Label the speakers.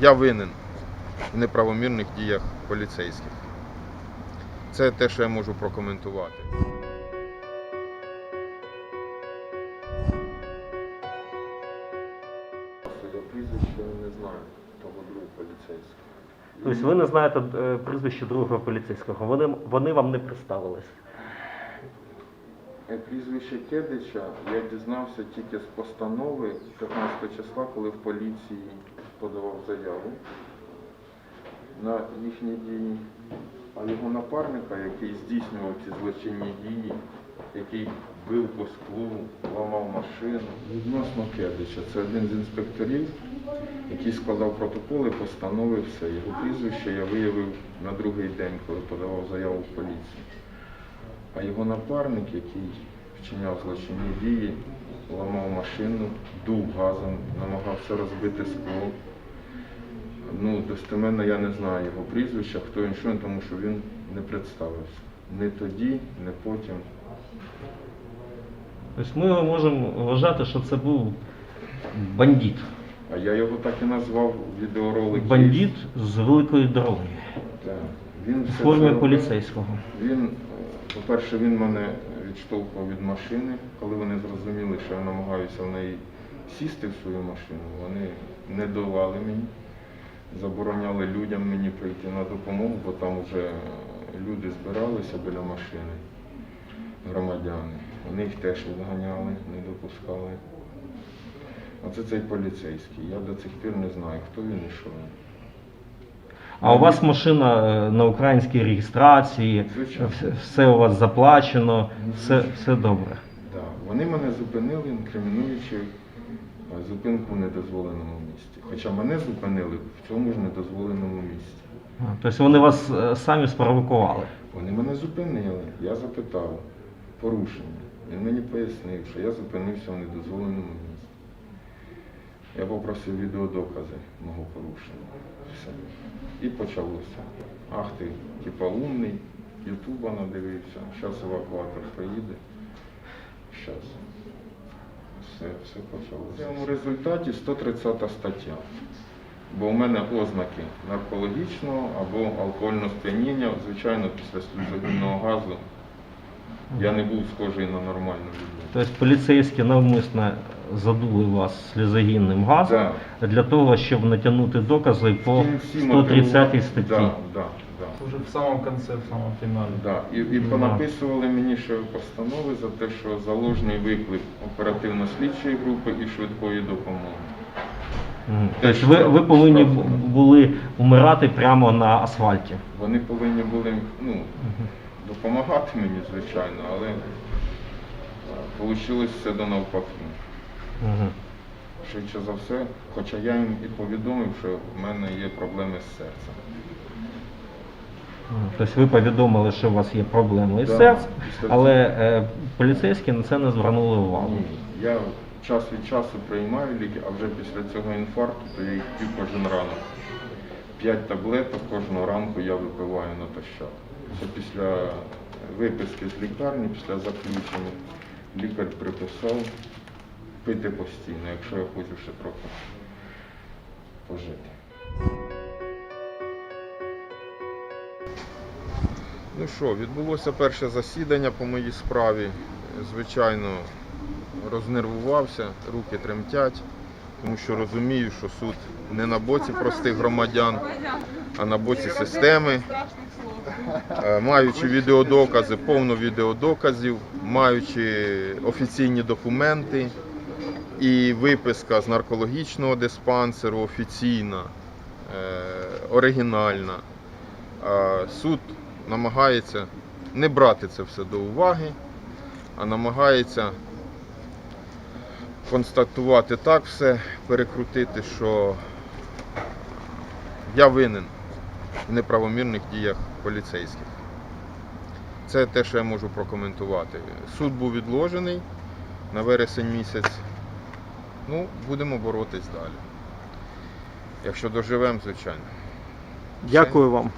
Speaker 1: я винен в неправомірних діях поліцейських. Це те, що я можу прокоментувати. Я прізвище не знаю того другого поліцейського.
Speaker 2: Тобто ви не знаєте е, прізвище другого поліцейського. Вони, вони вам не представились.
Speaker 1: Е, Прізвище Кедича я дізнався тільки з постанови 15 числа, коли в поліції подавав заяву на їхні дії. А його напарника, який здійснював ці злочинні дії, який бив по склу, ламав машину. Відносно Кедича, це один з інспекторів, який складав протоколи, постанови, все. Його прізвище я виявив на другий день, коли подавав заяву в поліцію. А його напарник, який вчиняв злочинні дії, ламав машину, дув газом, намагався розбити скло. Ну, достеменно я не знаю його прізвища, хто він, що він, тому що він не представився. Не тоді, не потім.
Speaker 2: Тобто ми можемо вважати, що це був бандит.
Speaker 1: А я його так і назвав в відеороликі.
Speaker 2: Бандит з великої дороги
Speaker 1: Так. Він
Speaker 2: в формі
Speaker 1: це робив.
Speaker 2: поліцейського.
Speaker 1: Він, по-перше, він мене відштовхував від машини, коли вони зрозуміли, що я намагаюся в неї сісти в свою машину. Вони не давали мені, забороняли людям мені прийти на допомогу, бо там вже люди збиралися біля машини, громадяни. Вони їх теж відганяли, не допускали. Оце цей поліцейський. Я до цих пір не знаю, хто він і що він.
Speaker 2: А у вас машина е, на українській реєстрації,
Speaker 1: Звичайно.
Speaker 2: все, все у вас заплачено, все, все добре.
Speaker 1: Да. Вони мене зупинили, інкримінуючи зупинку в недозволеному місці. Хоча мене зупинили в цьому ж недозволеному місці.
Speaker 2: А, Тобто вони вас е, самі спровокували.
Speaker 1: Вони мене зупинили. Я запитав порушення. Він мені пояснив, що я зупинився в недозволеному місці. Я попросив відеодокази мого порушення. Все. І почалося. Ах ти, типа умний, Ютуба надивився, зараз евакуатор приїде. Зараз. Все, все почалося. В цьому результаті 130 стаття. Бо у мене ознаки наркологічного або алкогольного сп'яніння, звичайно, після сльозогінного газу я не був схожий на нормальну людину.
Speaker 2: Тобто поліцейські навмисно задули вас сльозогінним газом для того, щоб натягнути докази по
Speaker 1: Кінці
Speaker 2: 130 статті.
Speaker 1: Да, да,
Speaker 3: Уже в самом конце, в самом финале.
Speaker 1: Да. І, і понаписували мені ще постанови за те, що заложний виклик оперативно-слідчої групи і швидкої допомоги.
Speaker 2: Мгм. Тобто ви, ви повинні бу- були умирати прямо на асфальті.
Speaker 1: Вони повинні були ну, допомагати мені, звичайно, але вийшло все до навпаки.
Speaker 2: Мгм.
Speaker 1: Швидше за все, хоча я їм і повідомив, що в мене є проблеми з серцем.
Speaker 2: Тобто ви повідомили, що у вас є проблеми із
Speaker 1: Да,
Speaker 2: серцем,
Speaker 1: після
Speaker 2: але е, поліцейські на це не звернули увагу.
Speaker 1: Ні, я час від часу приймаю ліки, а вже після цього інфаркту, то я їх п'ю кожен ранок. П'ять таблеток кожного ранку я випиваю натощак. Це після виписки з лікарні, після заключення лікар приписав пити постійно, якщо я хочу ще трохи пожити. Ну що, відбулося перше засідання по моїй справі. Звичайно, рознервувався, руки тремтять, тому що розумію, що суд не на боці простих громадян, а на боці системи. Е, Маючи відеодокази, повно відеодоказів, маючи офіційні документи і виписка з наркологічного диспансеру офіційна, е, оригінальна. Суд намагається не брати це все до уваги, а намагається констатувати так все, перекрутити, що я винен в неправомірних діях поліцейських. Це те, що я можу прокоментувати. Суд був відложений на вересень місяць. Ну, будемо боротись далі. Якщо доживемо, звичайно.
Speaker 2: Дякую вам.